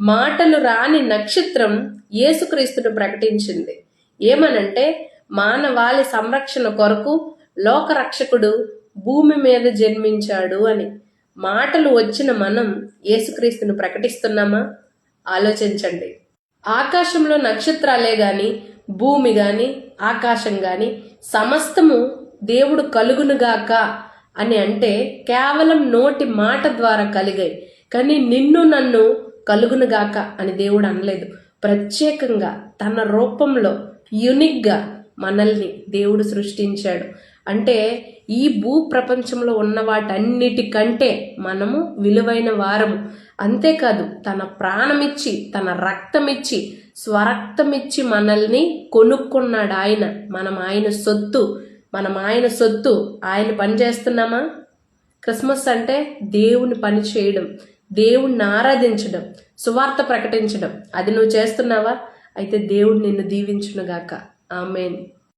మాటలు రాని నక్షత్రం యేసుక్రీస్తును ప్రకటించింది. ఏమనంటే మానవాళి సంరక్షణ కొరకు లోకరక్షకుడు భూమి మీద జన్మించాడు అని. మాటలు వచ్చిన మనం యేసుక్రీస్తును ప్రకటిస్తున్నామా? ఆలోచించండి. ఆకాశంలో నక్షత్రాలే గాని భూమి గాని ఆకాశం గాని సమస్తము దేవుడు కలుగునుగాక అని అంటే కేవలం నోటి మాట ద్వారా కలిగాయి. కానీ నిన్ను నన్ను కలుగునుగాక అని దేవుడు అనలేదు. ప్రత్యేకంగా తన రూపంలో యునిక్గా మనల్ని దేవుడు సృష్టించాడు. అంటే ఈ భూ ప్రపంచంలో ఉన్న వాటన్నిటికంటే మనము విలువైన వారము. అంతేకాదు తన ప్రాణమిచ్చి తన రక్తమిచ్చి స్వరక్తమిచ్చి మనల్ని కొనుక్కున్నాడు ఆయన. మనం ఆయన సొత్తు మనం ఆయన సొత్తు ఆయన పని చేస్తున్నామా? క్రిస్మస్ అంటే దేవుని పని చేయడం. దేవుణ్ణి ఆరాధించడం సువార్త ప్రకటించడం. అది నువ్వు చేస్తున్నావా? అయితే దేవుడు నిన్ను దీవించునుగాక. ఆమెన్.